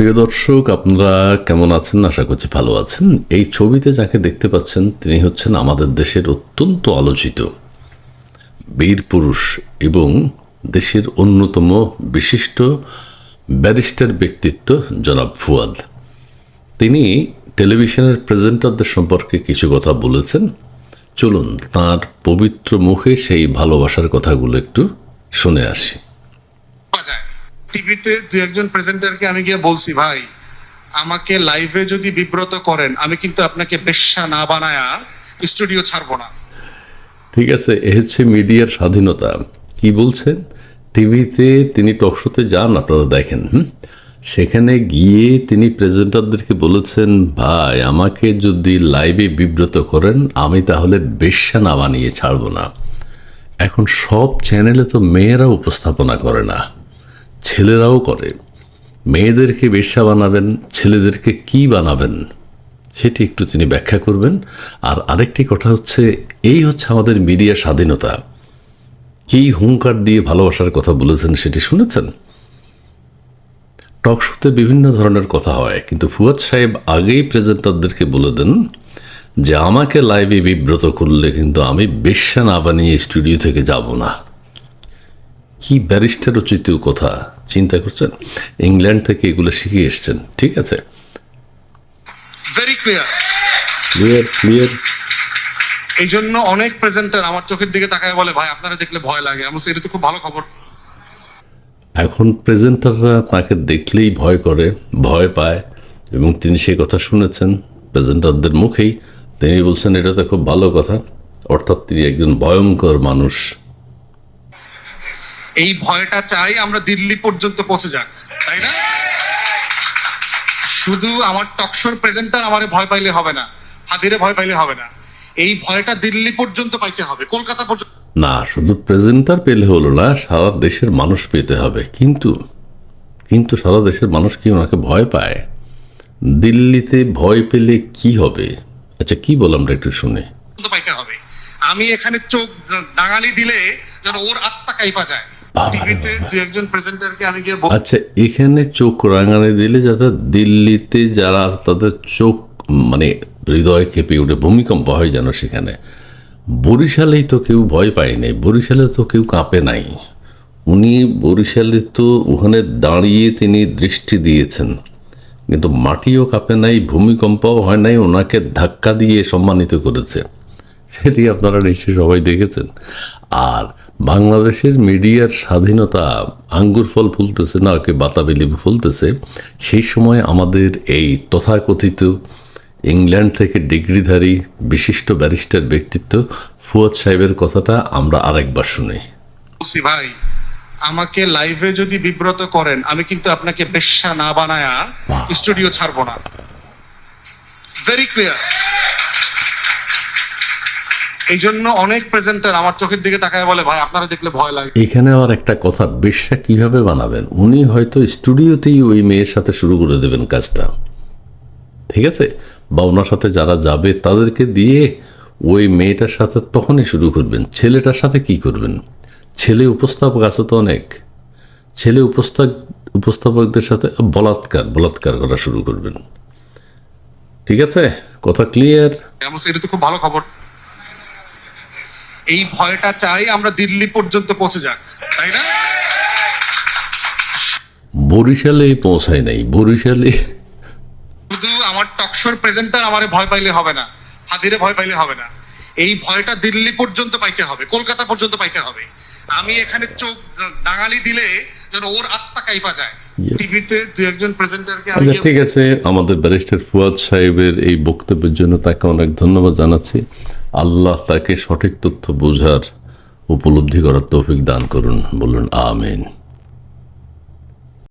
প্রিয় দর্শক, আপনারা কেমন আছেন? আশা করছি ভালো আছেন। এই ছবিতে যাকে দেখতে পাচ্ছেন, তিনি হচ্ছেন আমাদের দেশের অত্যন্ত আলোচিত বীর পুরুষ এবং দেশের অন্যতম বিশিষ্ট ব্যারিস্টার ব্যক্তিত্ব, জনাব ফুয়াদ। তিনি টেলিভিশনের প্রেজেন্টারদের সম্পর্কে কিছু কথা বলেছেন। চলুন, তার পবিত্র মুখে সেই ভালোবাসার কথাগুলো একটু শুনে আসি। টিভিতে দু একজন প্রেজেন্টারকে আমি গিয়ে বলছি, ভাই, আমাকে লাইভে যদি বিব্রত করেন, আমি কিন্তু আপনাকে বেশ্যা না বানায়া স্টুডিও ছাড়বো না। ঠিক আছে, এ হচ্ছে মিডিয়ার স্বাধীনতা। কি বলছেন? টিভিতে তিনি টকশোতে যান, আপনারা দেখেন? সেখানে গিয়ে তিনি প্রেজেন্টারদেরকে বলেছেন, ভাই, আমাকে যদি লাইভে বিব্রত করেন, আমি তাহলে বেশ্যা না বানিয়ে ছাড়ব না। এখন সব চ্যানেলে তো মেয়েরা উপস্থাপনা করে না। ছেলেরাও করে। মেয়েদেরকে বেশ্যা বানাবেন, ছেলেদেরকে কি বানাবেন, সেটি একটু তিনি ব্যাখ্যা করবেন। আর আরেকটি কথা হচ্ছে, এই হচ্ছে আমাদের মিডিয়া স্বাধীনতা। কি হুঙ্কার দিয়ে ভালোবাসার কথা বলেছেন সেটি শুনেছেন? টক শোতে বিভিন্ন ধরনের কথা হয়, কিন্তু ফুয়াদ সাহেব আগেই প্রেজেন্টারদেরকে বলে দেন যে, আমাকে লাইভে বিব্রত করলে কিন্তু আমি বেশ্যা না বানিয়ে স্টুডিও থেকে যাব না। কি ব্যারিস্টার উচিত কথা চিন্তা করছেন? ইংল্যান্ড থেকে এগুলো শিখে এসছেন ঠিক আছে? ভেরি ক্লিয়ার ক্লিয়ার ক্লিয়ার এই জন্য অনেক প্রেজেন্টার আমার চোখের দিকে তাকায় বলে ভাই আপনারা দেখলে ভয় লাগে। আমি বলছি, এটা তো খুব ভালো খবর। এখন প্রেজেন্টাররা তাকে দেখলেই ভয় করে ভয় পায় এবং তিনি সে কথা শুনেছেন প্রেজেন্টারদের মুখেই। তিনি বলছেন এটা তো খুব ভালো কথা। অর্থাৎ তিনি একজন ভয়ঙ্কর মানুষ। এই ভয়টা চাই আমরা দিল্লি পর্যন্ত পৌঁছে যাক তাই না? শুধু আমার টকশোর প্রেজেন্টার আমারে ভয় পাইলে হবে না হাদিরে ভয় পাইলে হবে না। এই ভয়টা দিল্লি পর্যন্ত পাইতে হবে কলকাতা পর্যন্ত। না শুধু প্রেজেন্টার পেলে হলো না সারা দেশের মানুষ পেতে হবে কিন্তু কিন্তু সারা দেশের মানুষ কি ওনাকে ভয় পায়? দিল্লিতে ভয় পেলে কি হবে? আচ্ছা কি বললাম আমরা একটু শুনে? পাইতে হবে। আমি এখানে চোখ ডাঙালি দিলে যেন ওর আত্মা কাইপা যায়। রে টিভিতে দু একজন প্রেজেন্টারকে আমি গিয়ে আচ্ছা এখানে চোখ রাঙানি দিলে যাতে দিল্লিতে যারা আছে তাদের চোখ মানে হৃদয় কেঁপে উঠে ভূমিকম্প হয় যেন সেখানে। বরিশালেই তো কেউ ভয় পায় নাই বরিশালে তো কেউ কাঁপে নাই। উনি বরিশালে তো ওখানে দাঁড়িয়ে তিনি দৃষ্টি দিয়েছেন। কিন্তু মাটিও কাঁপে নাই ভূমিকম্পও হয় নাই ওনাকে ধাক্কা দিয়ে সম্মানিত করেছে। সেটি আপনারা নিশ্চয়ই সবাই দেখেছেন। আর বাংলাদেশের মিডিয়ার স্বাধীনতা আঙ্গুর ফল ফুলতেছে না ওকে বাতাবি লেবু ফুলতেছে সেই সময় আমাদের এই তথাকথিত ইংল্যান্ড থেকে ডিগ্রিধারী বিশিষ্ট ব্যারিস্টার ব্যক্তিত্ব ফুয়াদ সাহেবের কথাটা আমরা আরেকবার শুনি। ভাই আমাকে লাইভে যদি বিব্রত করেন আমি কিন্তু আপনাকে বেশ্যা না বানায়া স্টুডিও ছাড়বো না। ভেরি ক্লিয়ার এই জন্য অনেক প্রেজেন্টার আমার চোখের দিকে তাকায় বলে ভাই আপনারা দেখলে ভয় লাগে। এখানে আবার একটা কথা বেশ্যা কীভাবে বানাবেন? উনি হয়তো স্টুডিওতেই ওই মেয়ের সাথে শুরু করে দেবেন কাজটা। ঠিক আছে? বা ওনার সাথে যারা যাবে তাদেরকে দিয়ে ওই মেয়েটার সাথে তখনই শুরু করবেন। ছেলেটার সাথে কি করবেন? ছেলে উপস্থাপক আছে তো অনেক। ছেলে উপস্থাপ উপস্থাপকদের সাথে বলাৎকার বলাৎকার করা শুরু করবেন। ঠিক আছে? কথা ক্লিয়ার এটা তো খুব ভালো খবর। এই ভয়টা চাই আমরা দিল্লি পর্যন্ত পৌঁছে যাক তাই না? বরিশালে পৌঁছায় নাই বরিশালে। শুধু আমার টকশোর প্রেজেন্টার আমারে ভয় পাইলে হবে না হাদিরে ভয় পাইলে হবে না। এই ভয়টা দিল্লি পর্যন্ত পাইতে হবে কলকাতা পর্যন্ত পাইতে হবে। আমি এখানে চোখ ডাঙালি দিলে যেন ওর আত্মা কাইপা যায়। টিভিতে দু একজন প্রেজেন্টারকে আমি আচ্ছা ঠিক আছে আমাদের ব্যারিস্টার ফুয়াদ সাহেবের এই বক্তব্যের জন্য তাকে অনেক ধন্যবাদ জানাচ্ছি। আল্লাহ তাকে সঠিক তথ্য বোঝার উপলব্ধি করার তৌফিক দান করুন বলুন আমিন।